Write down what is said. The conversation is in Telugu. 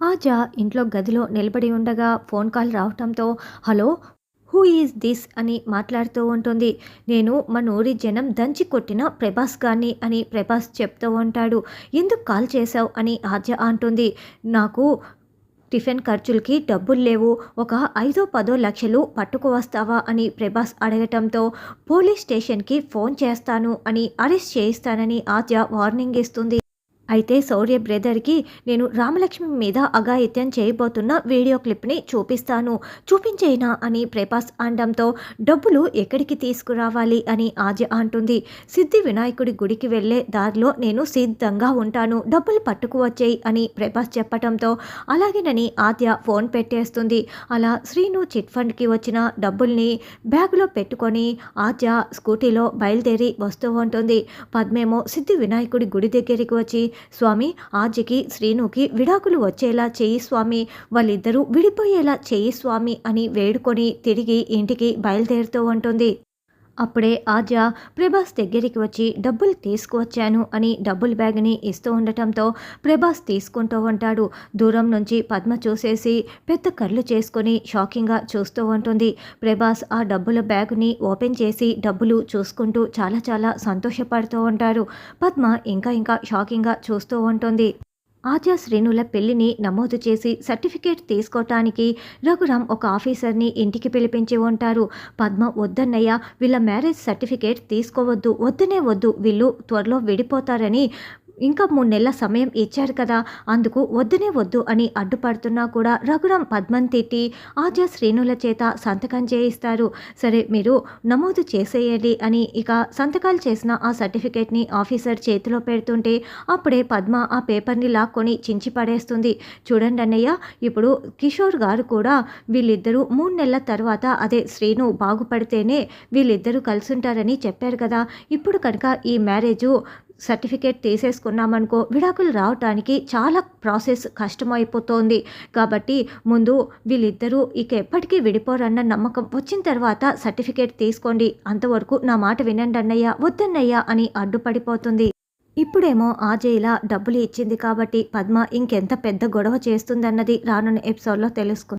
ఆజా ఇంట్లో గదిలో నిలబడి ఉండగా ఫోన్ కాల్ రావటంతో హలో హూ ఈజ్ దిస్? అని మాట్లాడుతూ ఉంటుంది. నేను మన ఊరి జనం దంచి కొట్టిన ప్రభాస్ గారిని అని ప్రభాస్ చెప్తూ ఉంటాడు. ఎందుకు కాల్ చేశావు? అని ఆద్య అంటుంది. నాకు టిఫిన్ ఖర్చులకి డబ్బులు లేవు. ఒక ఐదో పదో లక్షలు పట్టుకు వస్తావా? అని ప్రభాస్ అడగటంతో పోలీస్ స్టేషన్కి ఫోన్ చేస్తాను అని అరెస్ట్ చేయిస్తానని ఆద్య వార్నింగ్ ఇస్తుంది. అయితే శౌర్య బ్రదర్కి నేను రామలక్ష్మి మీద అఘాయిత్యం చేయబోతున్న వీడియో క్లిప్ని చూపిస్తాను. చూపించేనా అని ప్రభాస్ అనడంతో డబ్బులు ఎక్కడికి తీసుకురావాలి అని ఆజ అంటుంది. సిద్ధి వినాయకుడి గుడికి వెళ్ళే దారిలో నేను సిద్ధంగా ఉంటాను. డబ్బులు పట్టుకు వచ్చేయి అని ప్రభాస్ చెప్పడంతో అలాగేనని ఆద్య ఫోన్ పెట్టేస్తుంది. అలా శ్రీను చిట్ ఫండ్కి వచ్చిన డబ్బుల్ని బ్యాగులో పెట్టుకొని ఆద్య స్కూటీలో బయలుదేరి వస్తూ ఉంటుంది. పద్మేమో సిద్ధి వినాయకుడి గుడి దగ్గరికి వచ్చి స్వామి ఆర్జకి శ్రీనుకి విడాకులు వచ్చేలా చేయి స్వామి వాళ్ళిద్దరూ విడిపోయేలా చేయి స్వామి అని వేడుకొని తిరిగి ఇంటికి బయలుదేరుతూ ఉంటుంది. అప్పుడే ఆద్య ప్రభాస్ దగ్గరికి వచ్చి డబ్బులు తీసుకువచ్చాను అని డబ్బుల బ్యాగ్ని ఇస్తూ ఉండటంతో ప్రభాస్ తీసుకుంటూ ఉంటాడు. దూరం నుంచి పద్మ చూసేసి పెద్ద కళ్ళు చేసుకొని షాకింగ్గా చూస్తూ ఉంటుంది. ప్రభాస్ ఆ డబ్బుల బ్యాగ్ని ఓపెన్ చేసి డబ్బులు చూసుకుంటూ చాలా చాలా సంతోషపడుతూ ఉంటారు పద్మ ఇంకా ఇంకా షాకింగ్గా చూస్తూ ఉంటుంది. ఆద్య శ్రేణుల పెళ్ళిని నమోదు చేసి సర్టిఫికేట్ తీసుకోవటానికి రఘురామ్ ఒక ఆఫీసర్ని ఇంటికి పిలిపించి ఉంటారు. పద్మ వద్దన్నయ్య వీళ్ళ మ్యారేజ్ సర్టిఫికేట్ తీసుకోవద్దు వద్దనే వద్దు వీళ్ళు త్వరలో విడిపోతారని ఇంకా మూడు నెలల సమయం ఇచ్చారు కదా అందుకు వద్దునే వద్దు అని అడ్డుపడుతున్నా కూడా రఘురాం పద్మం తిట్టి ఆద్య శ్రేణుల చేత సంతకం చేయిస్తారు. సరే మీరు నమోదు చేసేయండి అని ఇక సంతకాలు చేసిన ఆ సర్టిఫికేట్ని ఆఫీసర్ చేతిలో పెడుతుంటే అప్పుడే పద్మ ఆ పేపర్ని లాక్కొని చించి పడేస్తుంది. చూడండి అన్నయ్య ఇప్పుడు కిషోర్ గారు కూడా వీళ్ళిద్దరూ మూడు నెలల తర్వాత అదే శ్రీను బాగుపడితేనే వీళ్ళిద్దరూ కలిసి ఉంటారని చెప్పారు కదా. ఇప్పుడు కనుక ఈ మ్యారేజు సర్టిఫికేట్ తీసేసుకున్నామనుకో విడాకులు రావటానికి చాలా ప్రాసెస్ కష్టమైపోతోంది. కాబట్టి ముందు వీళ్ళిద్దరూ ఇక ఎప్పటికీ విడిపోరన్న నమ్మకం వచ్చిన తర్వాత సర్టిఫికేట్ తీసుకోండి. అంతవరకు నా మాట వినండి అన్నయ్య వద్దన్నయ్య అని అడ్డుపడిపోతుంది. ఇప్పుడేమో ఆజయ్లా డబ్బులు ఇచ్చింది కాబట్టి పద్మ ఇంకెంత పెద్ద గొడవ చేస్తుందన్నది రానున్న ఎపిసోడ్లో తెలుసుకుంది.